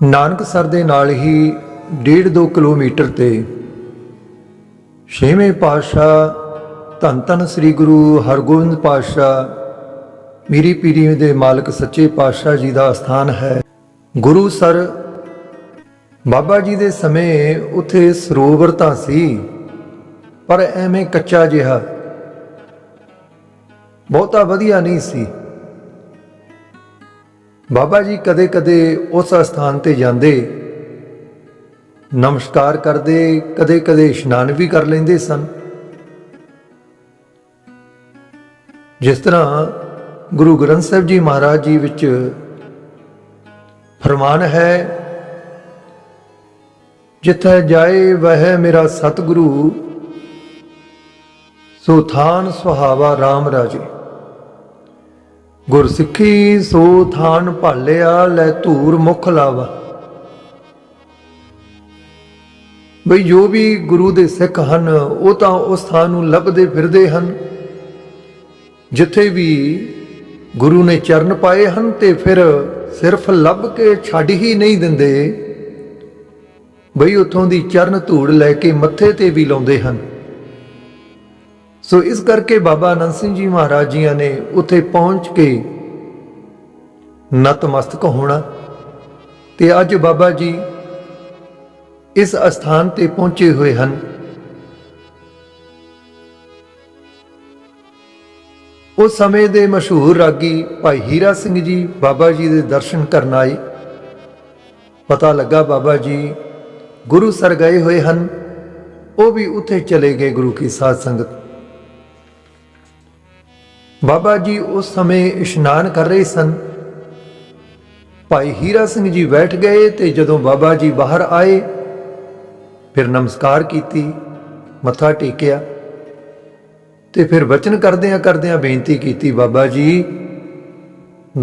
ਨਾਨਕਸਰ ਦੇ ਨਾਲ ਹੀ 1.5-2 ਕਿਲੋਮੀਟਰ ਤੇ ਛੇਵੇਂ ਪਾਤਸ਼ਾਹ ਧੰਨ ਧੰਨ ਸ੍ਰੀ ਗੁਰੂ ਹਰਗੋਬਿੰਦ ਪਾਤਸ਼ਾਹ, ਮੀਰੀ ਪੀਰੀ ਦੇ ਮਾਲਕ ਸੱਚੇ ਪਾਤਸ਼ਾਹ ਜੀ ਦਾ ਸਥਾਨ ਹੈ। ਗੁਰੂ ਸਰ ਬਾਬਾ ਜੀ ਦੇ ਸਮੇਂ ਉੱਥੇ ਸਰੋਵਰ ਤਾਂ ਸੀ, ਪਰ ਐਵੇਂ ਕੱਚਾ ਜਿਹਾ ਬਹੁਤਾ ਵਧੀਆ ਨਹੀਂ ਸੀ। ਬਾਬਾ ਜੀ ਕਦੇ-ਕਦੇ ਉਸ ਸਥਾਨ ਤੇ ਜਾਂਦੇ, ਨਮਸਕਾਰ ਕਰਦੇ ਕਦੇ-ਕਦੇ ਇਸ਼ਨਾਨ ਵੀ ਕਰ ਲੈਂਦੇ ਸਨ। ਜਿਸ ਤਰ੍ਹਾਂ ਗੁਰੂ ਗ੍ਰੰਥ ਸਾਹਿਬ ਜੀ ਮਹਾਰਾਜ ਜੀ ਵਿੱਚ ਫਰਮਾਨ ਹੈ, ਜਿੱਥੇ ਜਾਏ ਵਹਿ ਮੇਰਾ ਸਤਿਗੁਰੂ, ਸੋ ਥਾਨ ਸੁਹਾਵਾ RAM ਰਾਜੇ। ਗੁਰਸਿੱਖੀ ਸੋ ਥਾਨ ਭਾਲਿਆ, ਲੈ ਧੂਰ ਮੁਖ ਲਾਵਾ। ਬਈ ਜੋ ਵੀ ਗੁਰੂ ਦੇ ਸਿੱਖ ਹਨ, ਉਹ ਤਾਂ ਉਸ ਥਾਂ ਨੂੰ ਲੱਭਦੇ ਫਿਰਦੇ ਹਨ। ਜਿੱਥੇ ਵੀ ਗੁਰੂ ਨੇ ਚਰਨ ਪਾਏ ਹਨ, ਤੇ ਫਿਰ ਸਿਰਫ ਲੱਭ ਕੇ ਛੱਡ ਹੀ ਨਹੀਂ ਦਿੰਦੇ। ਬਈ ਉਥੋਂ ਦੀ ਚਰਨ ਧੂੜ ਲੈ ਕੇ ਮੱਥੇ ਤੇ ਵੀ ਲਾਉਂਦੇ ਹਨ। ਸੋ ਇਸ ਕਰਕੇ ਬਾਬਾ ਅਨੰਦ ਸਿੰਘ ਜੀ ਮਹਾਰਾਜ ਜੀਆਂ ਨੇ ਉੱਥੇ ਪਹੁੰਚ ਕੇ ਨਤਮਸਤਕ ਹੋਣਾ ਤੇ ਅੱਜ ਬਾਬਾ ਜੀ ਇਸ ਅਸਥਾਨ ਤੇ ਪਹੁੰਚੇ ਹੋਏ ਹਨ। ਉਸ ਸਮੇਂ ਦੇ ਮਸ਼ਹੂਰ ਰਾਗੀ ਭਾਈ ਹੀਰਾ ਸਿੰਘ ਜੀ ਬਾਬਾ ਜੀ ਦੇ ਦਰਸ਼ਨ ਕਰਨ ਆਏ। ਪਤਾ ਲੱਗਾ ਬਾਬਾ ਜੀ ਗੁਰੂ ਸਰ ਗਏ ਹੋਏ ਹਨ, ਉਹ ਵੀ ਉੱਥੇ ਚਲੇ ਗਏ ਗੁਰੂ ਕੀ ਸਾਧ ਸੰਗਤ। ਬਾਬਾ ਜੀ ਉਸ ਸਮੇਂ ਇਸ਼ਨਾਨ ਕਰ ਰਹੇ ਸਨ। ਭਾਈ ਹੀਰਾ ਸਿੰਘ ਜੀ ਬੈਠ ਗਏ ਤੇ ਜਦੋਂ ਬਾਬਾ ਜੀ ਬਾਹਰ ਆਏ, ਫਿਰ ਨਮਸਕਾਰ ਕੀਤੀ, ਮੱਥਾ ਟੇਕਿਆ ਤੇ ਫਿਰ ਵਚਨ ਕਰਦਿਆਂ ਕਰਦਿਆਂ ਬੇਨਤੀ ਕੀਤੀ, ਬਾਬਾ ਜੀ,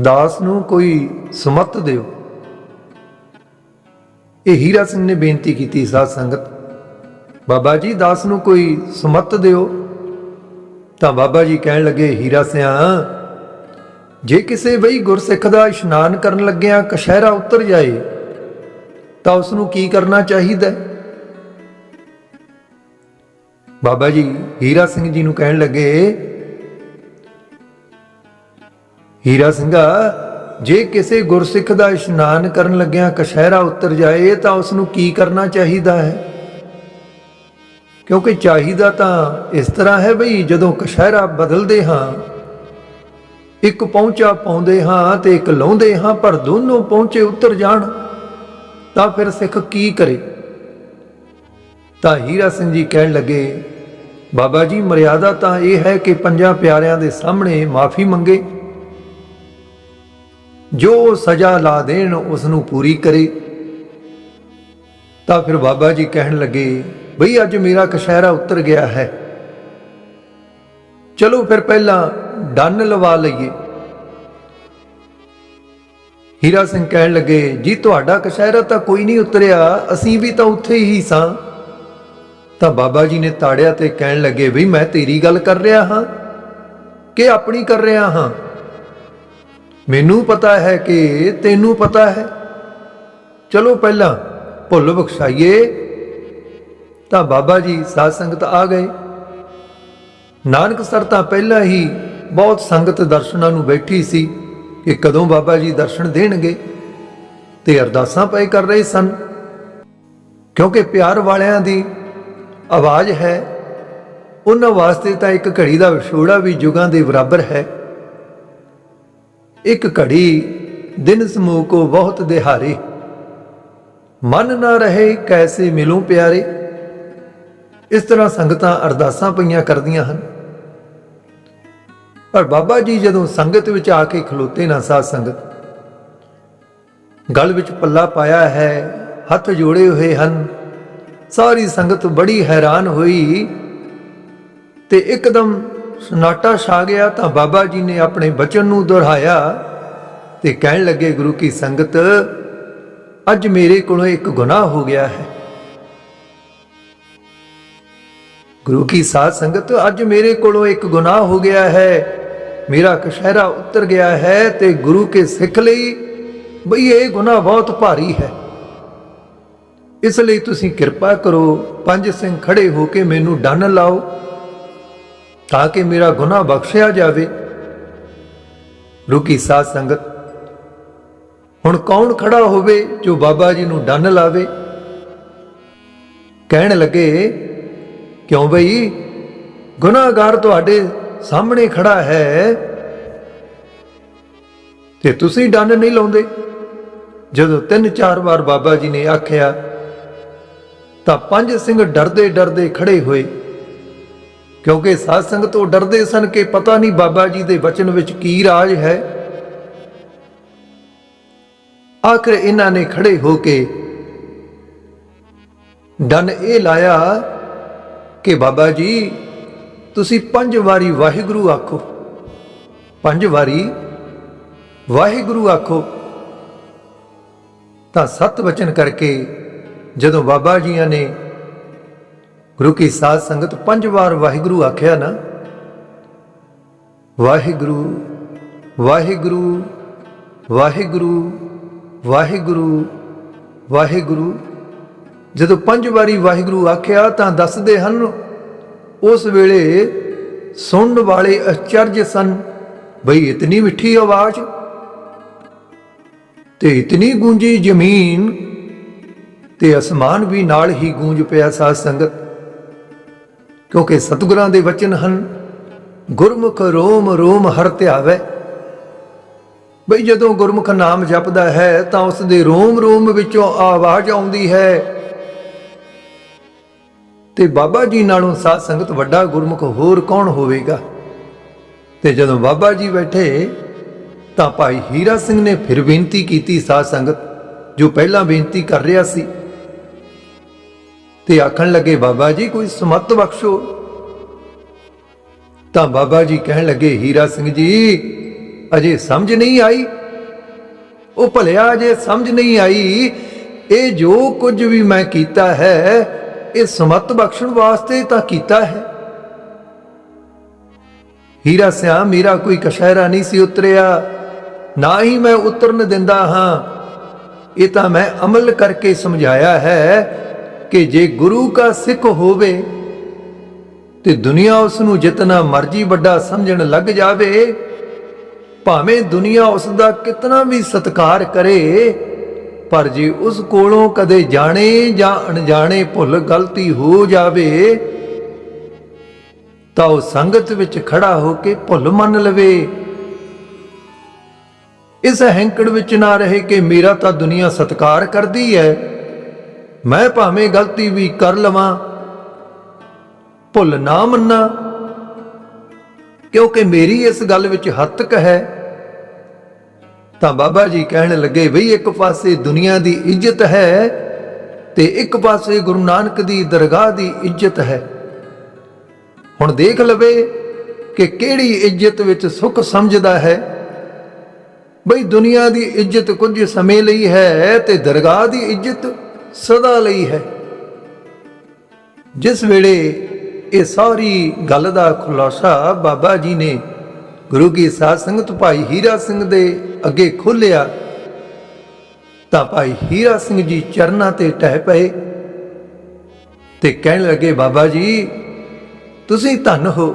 ਦਾਸ ਨੂੰ ਕੋਈ ਸਮਤ ਦਿਓ। ਇਹ ਹੀਰਾ ਸਿੰਘ ਨੇ ਬੇਨਤੀ ਕੀਤੀ, ਸਾਧ ਸੰਗਤ, ਬਾਬਾ ਜੀ ਦਾਸ ਨੂੰ ਕੋਈ ਸਮਤ ਦਿਓ। ਤਾਂ ਬਾਬਾ ਜੀ ਕਹਿਣ ਲੱਗੇ, ਹੀਰਾ ਸਿਆ, ਜੇ ਕਿਸੇ ਬਈ ਗੁਰਸਿੱਖ ਦਾ ਇਸ਼ਨਾਨ ਕਰਨ ਲੱਗਿਆ ਕਸ਼ਹਿਰਾ ਉਤਰ ਜਾਏ, ਤਾਂ ਉਸ ਨੂੰ ਕੀ ਕਰਨਾ ਚਾਹੀਦਾ ਹੈ? ਬਾਬਾ ਜੀ, ਹੀਰਾ ਸਿੰਘ ਜੀ ਨੂੰ ਕਹਿਣ ਲੱਗੇ, ਹੀਰਾ ਸਿੰਘਾ, ਜੇ ਕਿਸੇ ਗੁਰਸਿੱਖ ਦਾ ਇਸ਼ਨਾਨ ਕਰਨ ਲੱਗਿਆ ਕਸ਼ਹਿਰਾ ਉਤਰ ਜਾਏ, ਤਾਂ ਉਸ ਨੂੰ ਕੀ ਕਰਨਾ ਚਾਹੀਦਾ ਹੈ ਕਿਉਂਕਿ ਚਾਹੀਦਾ ਤਾਂ ਇਸ ਤਰ੍ਹਾਂ ਹੈ ਬਈ ਜਦੋਂ ਕਸ਼ਹਿਰਾ ਬਦਲਦੇ ਹਾਂ, ਇੱਕ ਪਹੁੰਚਾ ਪਾਉਂਦੇ ਹਾਂ ਤੇ ਇੱਕ ਲਾਉਂਦੇ ਹਾਂ, ਪਰ ਦੋਨੋਂ ਪਹੁੰਚੇ ਉਤਰ ਜਾਣ, ਤਾਂ ਫਿਰ ਸਿੱਖ ਕੀ ਕਰੇ? ਤਾਂ ਹੀਰਾ ਸਿੰਘ ਜੀ ਕਹਿਣ ਲੱਗੇ, ਬਾਬਾ ਜੀ, ਮਰਿਆਦਾ ਤਾਂ ਇਹ ਹੈ ਕਿ ਪੰਜਾਂ ਪਿਆਰਿਆਂ ਦੇ ਸਾਹਮਣੇ ਮਾਫੀ ਮੰਗੇ। ਜੋ ਸਜ਼ਾ ਲਾ ਦੇਣ ਉਸ ਨੂੰ ਪੂਰੀ ਕਰੇ। ਤਾਂ ਫਿਰ ਬਾਬਾ ਜੀ ਕਹਿਣ ਲੱਗੇ ਬਈ ਅੱਜ ਮੇਰਾ ਕਸ਼ਹਿਰਾ ਉਤਰ ਗਿਆ ਹੈ। ਚਲੋ ਫਿਰ ਪਹਿਲਾਂ ਡੰਨ ਲਵਾ ਲਈਏ। ਹੀਰਾ ਸਿੰਘ ਕਹਿਣ ਲੱਗੇ, ਜੀ, ਤੁਹਾਡਾ ਕਸ਼ਹਿਰਾ ਤਾਂ ਕੋਈ ਨਹੀਂ ਉਤਰਿਆ, ਅਸੀਂ ਵੀ ਤਾਂ ਉੱਥੇ ਹੀ ਸਾਂ। ਤਾਂ ਬਾਬਾ ਜੀ ਨੇ ਤਾੜਿਆ ਤੇ ਕਹਿਣ ਲੱਗੇ ਵੀ ਮੈਂ ਤੇਰੀ ਗੱਲ ਕਰ ਰਿਹਾ ਹਾਂ, ਕਿ ਆਪਣੀ ਕਰ ਰਿਹਾ ਹਾਂ? ਮੈਨੂੰ ਪਤਾ ਹੈ ਕਿ ਤੈਨੂੰ ਪਤਾ ਹੈ। ਚਲੋ ਪਹਿਲਾਂ ਭੁੱਲ ਬਖਸ਼ਾਈਏ ਤਾਂ ਬਾਬਾ ਜੀ ਸਾਧ ਸੰਗਤ ਆ ਗਏ। ਨਾਨਕ ਸਰ ਤਾਂ ਪਹਿਲਾਂ ਹੀ ਬਹੁਤ ਸੰਗਤ ਦਰਸ਼ਨਾਂ ਨੂੰ ਬੈਠੀ ਸੀ ਕਿ ਕਦੋਂ ਬਾਬਾ ਜੀ ਦਰਸ਼ਨ ਦੇਣਗੇ ਤੇ ਅਰਦਾਸਾਂ ਪਏ ਕਰ ਰਹੇ ਸਨ। ਕਿਉਂਕਿ ਪਿਆਰ ਵਾਲਿਆਂ ਦੀ ਆਵਾਜ਼ ਹੈ, ਉਹਨਾਂ ਵਾਸਤੇ ਤਾਂ ਇੱਕ ਘੜੀ ਦਾ ਵਿਛੋੜਾ ਵੀ ਯੁਗਾਂ ਦੇ ਬਰਾਬਰ ਹੈ। ਇੱਕ ਘੜੀ ਦਿਨ ਸਮੂਹ ਕੋ ਬਹੁਤ ਦਿਹਾਰੇ ਮਨ ਨਾ ਰਹੇ ਕੈਸੇ ਮਿਲੂੰ ਪਿਆਰੇ। ਇਸ ਤਰ੍ਹਾਂ ਸੰਗਤਾਂ ਅਰਦਾਸਾਂ ਪਈਆਂ ਕਰਦੀਆਂ ਹਨ। ਪਰ ਬਾਬਾ ਜੀ ਜਦੋਂ ਸੰਗਤ ਵਿੱਚ ਆ ਕੇ ਖਲੋਤੇ ਨਾ ਸਾਧ ਸੰਗਤ, ਗਲ ਵਿੱਚ ਪੱਲਾ ਪਾਇਆ ਹੈ, ਹੱਥ ਜੋੜੇ ਹੋਏ ਹਨ, ਸਾਰੀ ਸੰਗਤ ਬੜੀ ਹੈਰਾਨ ਹੋਈ ਤੇ ਇੱਕਦਮ ਸਨਾਟਾ ਛਾ ਗਿਆ ਤਾਂ ਬਾਬਾ ਜੀ ਨੇ ਆਪਣੇ ਬਚਨ ਨੂੰ ਦੁਹਰਾਇਆ ਤੇ ਕਹਿਣ ਲੱਗੇ, ਗੁਰੂ ਕੀ ਸੰਗਤ, ਅੱਜ ਮੇਰੇ ਕੋਲੋਂ ਇੱਕ ਗੁਨਾਹ ਹੋ ਗਿਆ ਹੈ। ਗੁਰੂ ਕੀ ਸਾਧ ਸੰਗਤ, ਅੱਜ ਮੇਰੇ ਕੋਲੋਂ ਇੱਕ ਗੁਨਾਹ ਹੋ ਗਿਆ ਹੈ। ਮੇਰਾ ਕਸ਼ਹਿਰਾ ਉਤਰ ਗਿਆ ਹੈ ਤੇ ਗੁਰੂ ਕੇ ਸਿੱਖ ਲਈ ਬਈ ਇਹ ਗੁਨਾਹ ਬਹੁਤ ਭਾਰੀ ਹੈ। ਇਸ ਲਈ ਤੁਸੀਂ ਕਿਰਪਾ ਕਰੋ, ਪੰਜ ਸਿੰਘ ਖੜੇ ਹੋ ਕੇ ਮੈਨੂੰ ਡੰਨ ਲਾਓ ਤਾਂ ਕਿ ਮੇਰਾ ਗੁਨਾਹ ਬਖਸ਼ਿਆ ਜਾਵੇ। ਰੁਕੀ ਸਾਧ ਸੰਗਤ, ਹੁਣ ਕੌਣ ਖੜਾ ਹੋਵੇ ਜੋ ਬਾਬਾ ਜੀ ਨੂੰ ਡੰਨ ਲਾਵੇ? ਕਹਿਣ ਲੱਗੇ ਕਿਉਂ ਬਈ? ਗੁਨਾਹਗਾਰ ਤੁਹਾਡੇ ਸਾਹਮਣੇ ਖੜਾ ਹੈ। ਤੇ ਤੁਸੀਂ ਡੰਨ ਨਹੀਂ ਲਾਉਂਦੇ। ਜਦੋਂ ਤਿੰਨ ਚਾਰ ਵਾਰ ਬਾਬਾ ਜੀ ਨੇ ਆਖਿਆ, ਤਾਂ ਪੰਜ ਸਿੰਘ ਡਰਦੇ ਡਰਦੇ ਖੜੇ ਹੋਏ। ਕਿਉਂਕਿ ਸਾਧ ਸੰਗਤ ਤੋਂ ਡਰਦੇ ਸਨ ਕਿ ਪਤਾ ਨਹੀਂ ਬਾਬਾ ਜੀ ਦੇ ਵਚਨ ਵਿੱਚ ਕੀ ਰਾਜ ਹੈ। ਆਖਰ ਇਹਨਾਂ ਨੇ ਖੜੇ ਹੋ ਕੇ ਡਨ ਇਹ ਲਾਇਆ ਕਿ ਬਾਬਾ ਜੀ, ਤੁਸੀਂ ਪੰਜ ਵਾਰੀ ਵਾਹਿਗੁਰੂ ਆਖੋ। ਪੰਜ ਵਾਰੀ ਵਾਹਿਗੁਰੂ ਆਖੋ। ਤਾਂ ਸਤ ਵਚਨ ਕਰਕੇ ਜਦੋਂ ਬਾਬਾ ਜੀਆਂ ਨੇ ਗੁਰੂ ਕੀ ਸਾਧ ਸੰਗਤ ਪੰਜ ਵਾਰ ਵਾਹਿਗੁਰੂ ਆਖਿਆ ਨਾ, ਵਾਹਿਗੁਰੂ ਵਾਹਿਗੁਰੂ ਵਾਹਿਗੁਰੂ ਵਾਹਿਗੁਰੂ ਵਾਹਿਗੁਰੂ ਜਦੋਂ ਪੰਜ ਵਾਰੀ ਵਾਹਿਗੁਰੂ ਆਖਿਆ ਤਾਂ ਦੱਸਦੇ ਹਨ, ਉਸ ਵੇਲੇ ਸੁਣਨ ਵਾਲੇ ਅਚਰਜ ਸਨ, ਬਈ ਇਤਨੀ ਮਿੱਠੀ ਆਵਾਜ਼ ਤੇ ਇਤਨੀ ਗੂੰਜੀ ਜ਼ਮੀਨ ਤੇ ਅਸਮਾਨ ਵੀ ਨਾਲ ਹੀ ਗੂੰਜ ਪਿਆ ਸਾਧ ਸੰਗਤ। ਕਿਉਂਕਿ ਸਤਿਗੁਰਾਂ ਦੇ ਵਚਨ ਹਨ, ਗੁਰਮੁਖ ਰੋਮ ਰੋਮ ਹਰ ਧਿਆਵੇ। ਬਈ ਜਦੋਂ ਗੁਰਮੁਖ ਨਾਮ ਜਪਦਾ ਹੈ ਤਾਂ ਉਸ ਦੇ ਰੋਮ ਰੋਮ ਵਿੱਚੋਂ ਆਵਾਜ਼ ਆਉਂਦੀ ਹੈ ਤੇ ਬਾਬਾ ਜੀ ਨਾਲੋਂ ਸਾਧ ਸੰਗਤ ਵੱਡਾ ਗੁਰਮੁਖ ਹੋਰ ਕੌਣ ਹੋਵੇਗਾ? ਤੇ ਜਦੋਂ ਬਾਬਾ ਜੀ ਬੈਠੇ, ਤਾਂ ਭਾਈ ਹੀਰਾ ਸਿੰਘ ਨੇ ਫਿਰ ਬੇਨਤੀ ਕੀਤੀ ਸਾਧ ਸੰਗਤ, ਜੋ ਪਹਿਲਾਂ ਬੇਨਤੀ ਕਰ ਰਿਹਾ ਸੀ। ਤੇ ਆਖਣ ਲੱਗੇ, ਬਾਬਾ ਜੀ, ਕੋਈ ਸਮਤ ਬਖਸ਼ੋ। ਤਾਂ ਬਾਬਾ ਜੀ ਕਹਿਣ ਲੱਗੇ, ਹੀਰਾ ਸਿੰਘ ਜੀ, ਅਜੇ ਸਮਝ ਨਹੀਂ ਆਈ। ਉਹ ਭਲਿਆ, ਅਜੇ ਸਮਝ ਨਹੀਂ ਆਈ। ਇਹ ਜੋ ਕੁਝ ਵੀ ਮੈਂ ਕੀਤਾ ਹੈ ਇਹ ਸਮਤ ਬਖਸ਼ਣ ਵਾਸਤੇ ਤਾਂ ਕੀਤਾ ਹੈ। ਹੀਰਾ ਸਿਆ, ਮੇਰਾ ਕੋਈ ਕਸ਼ਹਿਰਾ ਨਹੀਂ ਸੀ ਉਤਰਿਆ। ਨਾ ਹੀ ਮੈਂ ਉਤਰਨ ਦਿੰਦਾ ਹਾਂ। ਇਹ ਤਾਂ ਮੈਂ ਅਮਲ ਕਰਕੇ ਸਮਝਾਇਆ ਹੈ ਕਿ ਜੇ ਗੁਰੂ ਦਾ ਸਿੱਖ ਹੋਵੇ ਤੇ ਦੁਨੀਆ ਉਸ ਨੂੰ ਜਿਤਨਾ ਮਰਜ਼ੀ ਵੱਡਾ ਸਮਝਣ ਲੱਗ ਜਾਵੇ, ਭਾਵੇਂ ਦੁਨੀਆ ਉਸ ਦਾ ਕਿਤਨਾ ਵੀ ਸਤਿਕਾਰ ਕਰੇ ਪਰ ਜੇ ਉਸ ਕੋਲੋਂ ਕਦੇ ਜਾਣੇ ਜਾਂ ਅਣਜਾਣੇ ਭੁੱਲ ਗਲਤੀ ਹੋ ਜਾਵੇ, ਤਾਂ ਉਹ ਸੰਗਤ ਵਿੱਚ ਖੜਾ ਹੋ ਕੇ ਭੁੱਲ ਮੰਨ ਲਵੇ। ਇਸ ਹੈਂਕੜ ਵਿੱਚ ਨਾ ਰਹੇ ਕਿ ਮੇਰਾ ਤਾਂ ਦੁਨੀਆ ਸਤਿਕਾਰ ਕਰਦੀ ਹੈ। ਮੈਂ ਭਾਵੇਂ ਗਲਤੀ ਵੀ ਕਰ ਲਵਾਂ, ਭੁੱਲ ਨਾ ਮੰਨਾ, ਕਿਉਂਕਿ ਮੇਰੀ ਇਸ ਗੱਲ ਵਿੱਚ ਹੱਦ ਹੈ। ਤਾਂ ਬਾਬਾ ਜੀ ਕਹਿਣ ਲੱਗੇ ਬਈ ਇੱਕ ਪਾਸੇ ਦੁਨੀਆ ਦੀ ਇੱਜ਼ਤ ਹੈ ਤੇ ਇੱਕ ਪਾਸੇ ਗੁਰੂ ਨਾਨਕ ਦੀ ਦਰਗਾਹ ਦੀ ਇੱਜ਼ਤ ਹੈ। ਹੁਣ ਦੇਖ ਲਵੇ ਕਿ ਕਿਹੜੀ ਇੱਜ਼ਤ ਵਿੱਚ ਸੁੱਖ ਸਮਝਦਾ ਹੈ। ਬਈ ਦੁਨੀਆ ਦੀ ਇੱਜ਼ਤ ਕੁਝ ਸਮੇਂ ਲਈ ਹੈ ਤੇ ਦਰਗਾਹ ਦੀ ਇੱਜ਼ਤ ਸਦਾ ਲਈ ਹੈ। ਜਿਸ ਵੇਲੇ ਇਹ ਸਾਰੀ ਗੱਲ ਦਾ ਖੁਲਾਸਾ ਬਾਬਾ ਜੀ ਨੇ ਗੁਰੂ ਕੀ ਸਾਧ ਸੰਗਤ ਭਾਈ ਹੀਰਾ ਸਿੰਘ ਦੇ ਅੱਗੇ ਖੋਲਿਆ, ਤਾਂ ਭਾਈ ਹੀਰਾ ਸਿੰਘ ਜੀ ਚਰਨਾਂ ਤੇ ਟਹਿ ਪਏ ਤੇ ਕਹਿਣ ਲੱਗੇ, ਬਾਬਾ ਜੀ, ਤੁਸੀਂ ਧੰਨ ਹੋ।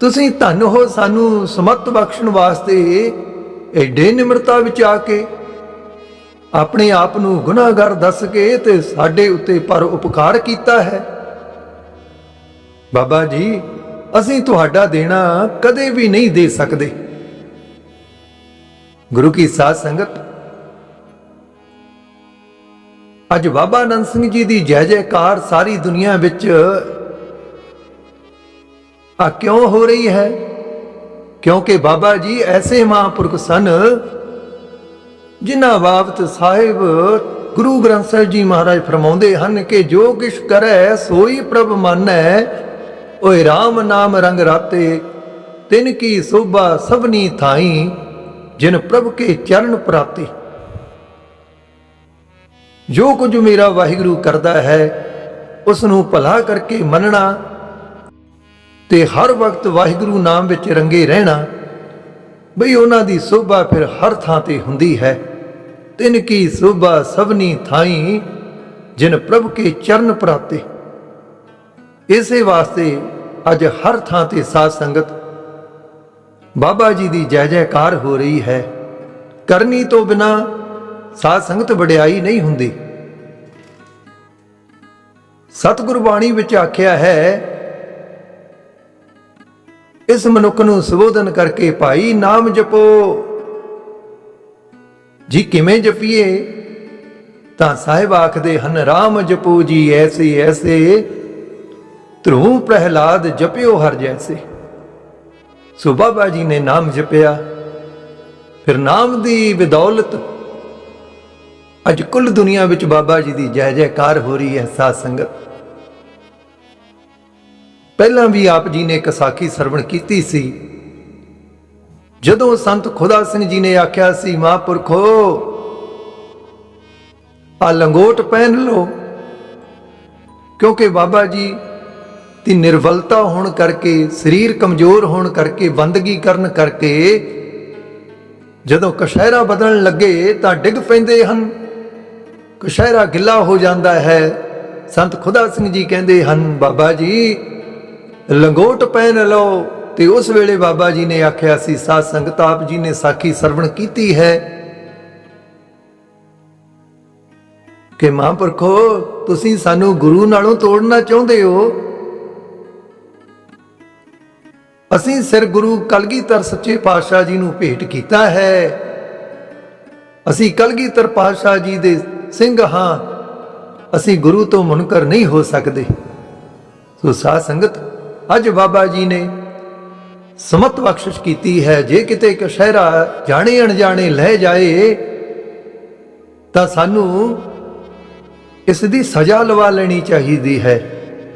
ਤੁਸੀਂ ਧੰਨ ਹੋ ਸਾਨੂੰ ਸਮਤ ਬਖਸ਼ਣ ਵਾਸਤੇ ਐਡੇ ਨਿਮਰਤਾ ਵਿੱਚ ਆ ਕੇ ਆਪਣੇ ਆਪ ਨੂੰ ਗੁਨਾਹਗਰ ਦੱਸ ਕੇ ਤੇ ਸਾਡੇ ਉੱਤੇ ਪਰ ਉਪਕਾਰ ਕੀਤਾ ਹੈ। ਬਾਬਾ ਜੀ ਅਸੀਂ ਤੁਹਾਡਾ ਦੇਣਾ ਕਦੇ ਵੀ ਨਹੀਂ ਦੇ ਸਕਦੇ। ਗੁਰੂ ਕੀ ਸਾਧ ਸੰਗਤ, ਅੱਜ ਬਾਬਾ ਆਨੰਦ ਸਿੰਘ ਜੀ ਦੀ ਜੈ ਜੈਕਾਰ ਸਾਰੀ ਦੁਨੀਆ ਵਿੱਚ ਆ ਕਿਉਂ ਹੋ ਰਹੀ ਹੈ? ਕਿਉਂਕਿ ਬਾਬਾ ਜੀ ਐਸੇ ਮਹਾਂਪੁਰਖ ਸਨ ਜਿਨ੍ਹਾਂ ਬਾਬਤ ਸਾਹਿਬ ਗੁਰੂ ਗ੍ਰੰਥ ਸਾਹਿਬ ਜੀ ਮਹਾਰਾਜ ਫਰਮਾਉਂਦੇ ਹਨ ਕਿ ਜੋ ਕਿਛ ਕਰੈ ਸੋਈ ਪ੍ਰਭ ਮਾਨੈ ਓਏ RAM ਨਾਮ ਰੰਗ ਰਾਤੇ, ਤਿਨ ਕੀ ਸੋਭਾ ਸਭਨੀ ਥਾਈ, ਜਿਨ ਪ੍ਰਭ ਕੇ ਚਰਨ ਪ੍ਰਾਤੇ। ਜੋ ਕੁਝ ਮੇਰਾ ਵਾਹਿਗੁਰੂ ਕਰਦਾ ਹੈ ਉਸ ਨੂੰ ਭਲਾ ਕਰਕੇ ਮੰਨਣਾ ਤੇ ਹਰ ਵਕਤ ਵਾਹਿਗੁਰੂ ਨਾਮ ਵਿੱਚ ਰੰਗੇ ਰਹਿਣਾ, ਬਈ ਉਹਨਾਂ ਦੀ ਸੋਭਾ ਫਿਰ ਹਰ ਥਾਂ ਤੇ ਹੁੰਦੀ ਹੈ। ਤਿਨ ਕੀ ਸੋਭਾ ਸਭਨੀ ਥਾਈ, ਜਿਨ ਪ੍ਰਭ ਕੇ ਚਰਨ ਪ੍ਰਾਤੇ। ਇਸੇ ਵਾਸਤੇ ਅੱਜ ਹਰ ਥਾਂ ਤੇ ਸਾਧ ਸੰਗਤ ਬਾਬਾ ਜੀ ਦੀ ਜੈ ਜੈਕਾਰ ਹੋ ਰਹੀ ਹੈ। ਕਰਨੀ ਤੋਂ ਬਿਨਾ ਸਾਧ ਸੰਗਤ ਵਡਿਆਈ ਨਹੀਂ ਹੁੰਦੀ। ਸਤਿਗੁਰ ਬਾਣੀ ਵਿੱਚ ਆਖਿਆ ਹੈ, ਇਸ ਮਨੁੱਖ ਨੂੰ ਸੰਬੋਧਨ ਕਰਕੇ ਭਾਈ ਨਾਮ ਜਪੋ। ਜੀ ਕਿਵੇਂ ਜਪੀਏ? ਤਾਂ ਸਾਹਿਬ ਆਖਦੇ ਹਨ RAM ਜਪੋ ਜੀ, ਐਸੇ ਐਸੇ ਧਰੂ ਪ੍ਰਹਿਲਾਦ ਜਪਿਓ ਹਰ ਜੈਸੇ। ਸੋ ਬਾਬਾ ਜੀ ਨੇ ਨਾਮ ਜਪਿਆ, ਫਿਰ ਨਾਮ ਦੀ ਬਦੌਲਤ ਅੱਜ ਕੁੱਲ ਦੁਨੀਆ ਵਿੱਚ ਬਾਬਾ ਜੀ ਦੀ ਜੈ ਜੈਕਾਰ ਹੋ ਰਹੀ ਹੈ ਸਾਧ ਸੰਗਤ। ਪਹਿਲਾਂ ਵੀ ਆਪ ਜੀ ਨੇ ਕਸਾਖੀ ਸਰਵਣ ਕੀਤੀ ਸੀ। ਜਦੋਂ ਸੰਤ ਖੁਦਾ ਸਿੰਘ ਜੀ ਨੇ ਆਖਿਆ ਸੀ, ਮਹਾਂਪੁਰਖੋ ਆ ਲੰਗੋਟ ਪਹਿਨ ਲਓ, ਕਿਉਂਕਿ ਬਾਬਾ ਜੀ ਦੀ ਨਿਰਵਲਤਾ ਹੋਣ ਕਰਕੇ, ਸਰੀਰ ਕਮਜ਼ੋਰ ਹੋਣ ਕਰਕੇ ਬੰਦਗੀ ਕਰਨ ਕਰਕੇ ਜਦੋਂ ਕਸ਼ਹਿਰਾ ਬਦਲਣ ਲੱਗੇ ਤਾਂ ਡਿੱਗ ਪੈਂਦੇ ਹਨ। ਕਸ਼ਹਿਰਾ ਗਿੱਲਾ ਹੋ ਜਾਂਦਾ ਹੈ। ਸੰਤ ਖੁਦਾ ਸਿੰਘ ਜੀ ਕਹਿੰਦੇ ਹਨ, ਬਾਬਾ ਜੀ, ਲੰਗੋਟ ਪਹਿਨ ਲਓ। ਤੇ ਉਸ ਵੇਲੇ ਬਾਬਾ ਜੀ ਨੇ ਆਖਿਆ ਸੀ, ਸਾਧ ਸੰਗਤ ਆਪ ਜੀ ਨੇ ਸਾਖੀ ਸਰਵਣ ਕੀਤੀ ਹੈ। ਕਿ ਮਹਾਂਪੁਰਖੋ, ਤੁਸੀਂ ਸਾਨੂੰ ਗੁਰੂ ਨਾਲੋਂ ਤੋੜਨਾ ਚਾਹੁੰਦੇ ਹੋ? ਅਸੀਂ ਸਿਰ ਗੁਰੂ ਕਲਗੀਧਰ ਸੱਚੇ ਪਾਤਸ਼ਾਹ ਜੀ ਨੂੰ ਭੇਟ ਕੀਤਾ ਹੈ। ਅਸੀਂ ਕਲਗੀਧਰ ਪਾਤਸ਼ਾਹ ਜੀ ਦੇ ਸਿੰਘ ਹਾਂ। ਅਸੀਂ ਗੁਰੂ ਤੋਂ ਮੁਨਕਰ ਨਹੀਂ ਹੋ ਸਕਦੇ। ਸੋ ਸਾਧ ਸੰਗਤ, ਅੱਜ ਬਾਬਾ ਜੀ ਨੇ ਸਮਤ ਬਖਸ਼ਿਸ਼ ਕੀਤੀ ਹੈ। ਜੇ ਕਿਤੇ ਕਸ਼ਹਿਰਾ ਜਾਣੇ ਅਣਜਾਣੇ ਲੈ ਜਾਏ, ਤਾਂ ਸਾਨੂੰ ਇਸ ਦੀ ਸਜ਼ਾ ਲਵਾ ਲੈਣੀ ਚਾਹੀਦੀ ਹੈ।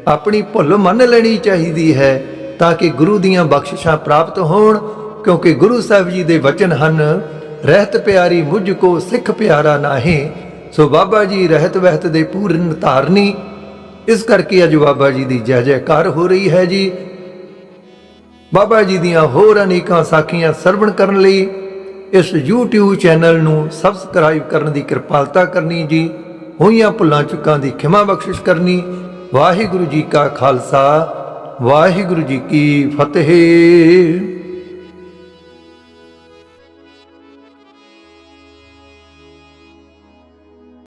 ਆਪਣੀ ਭੁੱਲ ਮੰਨ ਲੈਣੀ ਚਾਹੀਦੀ ਹੈ। ਤਾਂ ਕਿ ਗੁਰੂ ਦੀਆਂ ਬਖਸ਼ਿਸ਼ਾਂ ਪ੍ਰਾਪਤ ਹੋਣ, ਕਿਉਂਕਿ ਗੁਰੂ ਸਾਹਿਬ ਜੀ ਦੇ ਵਚਨ ਹਨ, ਰਹਿਤ ਪਿਆਰੀ ਮੁਝ ਕੋ ਸਿੱਖ ਪਿਆਰਾ ਨਾਹੀਂ, ਸੋ ਬਾਬਾ ਜੀ ਰਹਿਤ ਵਹਿਤ ਦੇ ਪੂਰਨ ਧਾਰਨੀ। ਇਸ ਕਰਕੇ ਅੱਜ ਬਾਬਾ ਜੀ ਦੀ ਜੈ ਜੈਕਾਰ ਹੋ ਰਹੀ ਹੈ ਜੀ। ਬਾਬਾ ਜੀ ਦੀਆਂ ਹੋਰ ਅਨੇਕਾਂ ਸਾਖੀਆਂ ਸਰਵਣ ਕਰਨ ਲਈ ਇਸ YouTube ਚੈਨਲ ਨੂੰ ਸਬਸਕ੍ਰਾਈਬ ਕਰਨ ਦੀ ਕਿਰਪਾਲਤਾ ਕਰਨੀ ਜੀ, ਹੋਈਆਂ ਭੁੱਲਾਂ ਚੁੱਕਾਂ ਦੀ ਖਿਮਾ ਬਖਸ਼ਿਸ਼ ਕਰਨੀ। ਵਾਹਿਗੁਰੂ ਜੀ ਕਾ ਖਾਲਸਾ ਵਾਹਿਗੁਰੂ ਜੀ ਕੀ ਫਤਿਹ।